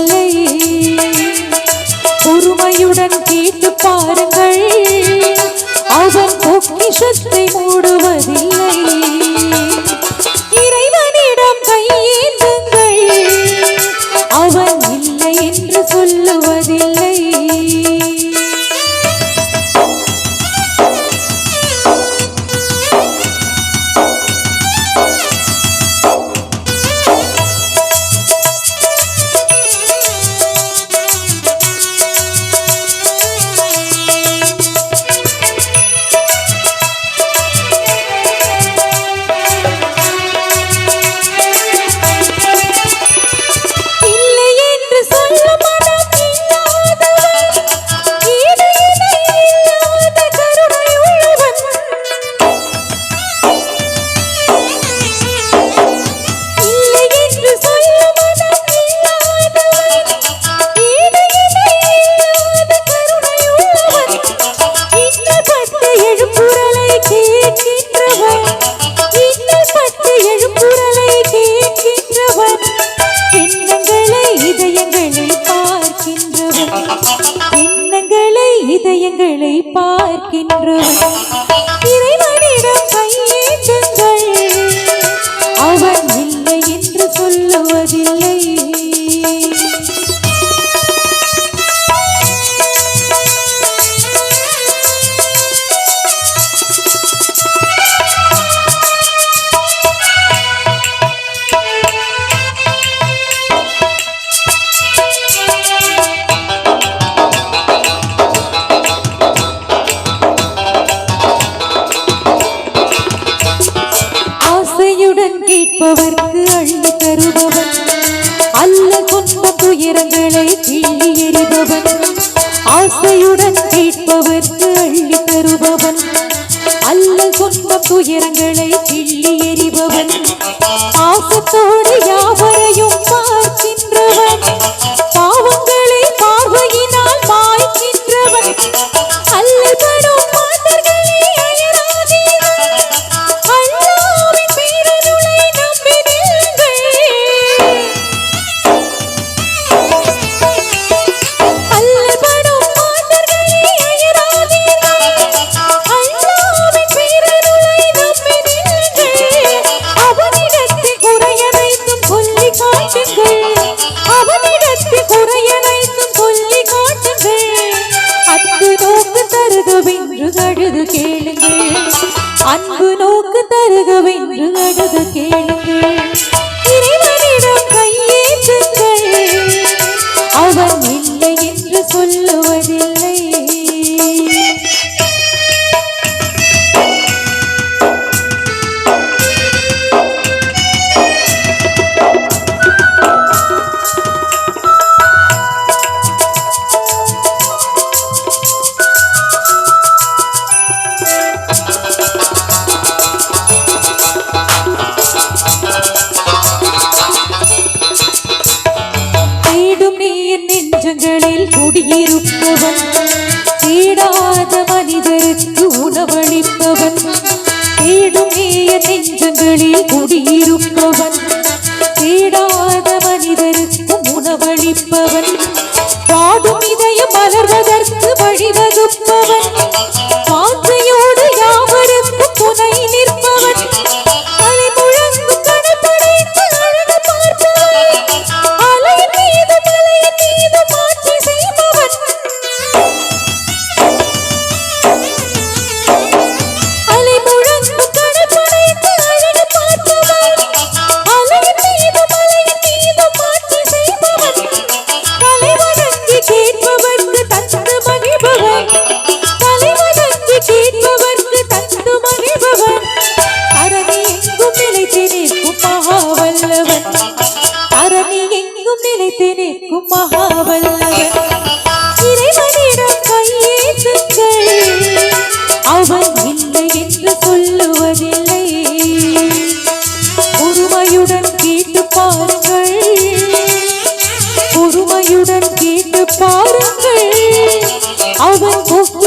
இல்லை பொறுமையுடன் கேட்டு பாருங்கள். அவன் பொக்கிஷத்தை கேட்பவர்க்கு அள்ளி தருபவன். அல்ல சொந்த துயரங்களை கிள்ளி எறிபவன். ஆசையுடன் கேட்பவர்க்கு அள்ளி தருபவன். அல்ல சொந்த துயரங்களை கிள்ளி எறிபவன். அழுது கேளுங்கள். அன்பு நோக்கு தருகவென்று அழுது கேளுங்கள். மீண்டும் நீ என் நெஞ்சங்களில் குடியிருப்பவன். தேடாத மனிதருக்கு உணவளிப்பவன். மீண்டும் நீ என் நெஞ்சங்களில் குடியிருப்பவன்.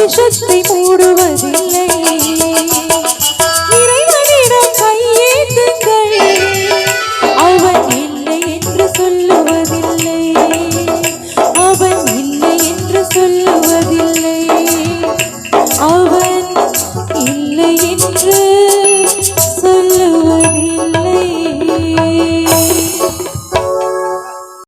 தோஷத்தை மூடுவதில்லை இறைவனிடம் கையேந்துங்கள். அவன் இல்லை என்று சொல்லுவதில்லை. அவன் இல்லை என்று சொல்லுவதில்லை. அவன்